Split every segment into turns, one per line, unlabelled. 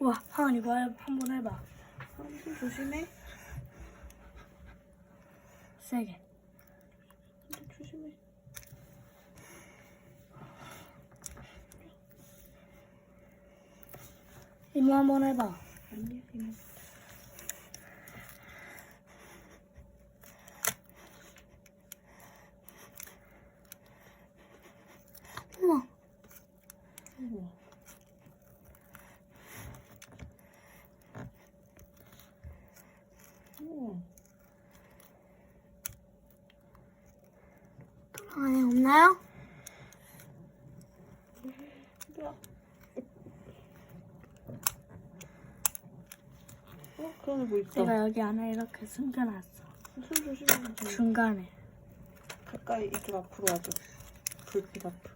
우와, 하은 이거 해- 한번 해봐.
아, 손 조심해.
세게.
손 조심해.
이모 한번 해봐.
아니야, 이모.
우와.
우와. 우와.
안에 없나요?
어? 그러네 뭐 있다.
내가 여기 안에 이렇게 숨겨놨어.
손 조심해.
중간에.
가까이 이쪽 앞으로 와줘. 불빛 앞으로.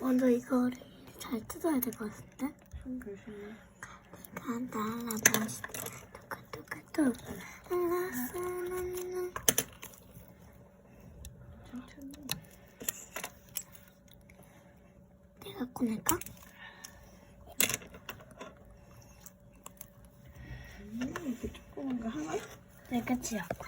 먼저 이거를 잘 뜯어야 될 것 같은데?
손 조심해.
간달라바시 뚜
천천히.
내가 꺼낼까?
음, 이렇게 조그만 거 하나?
네, 끝이야.
음,